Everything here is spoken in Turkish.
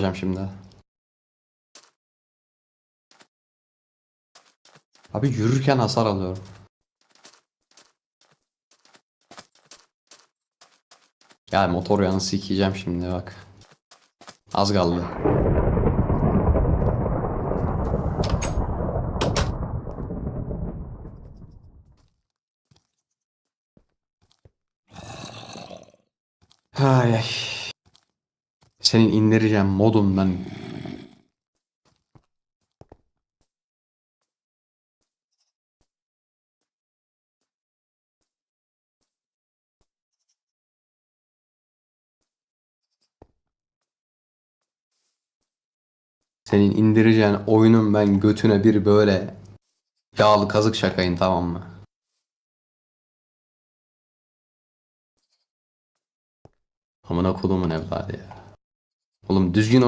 Hocam şimdi. Abi yürürken hasar alıyorum. Ya motor yanı sikeceğim şimdi bak. Az kaldı. Ay ay. Senin indireceğim modundan. Senin indireceğin oyunun ben götüne bir böyle yağlı kazık şakayım tamam mı? Amına kodumun evladı ya. Oğlum düzgün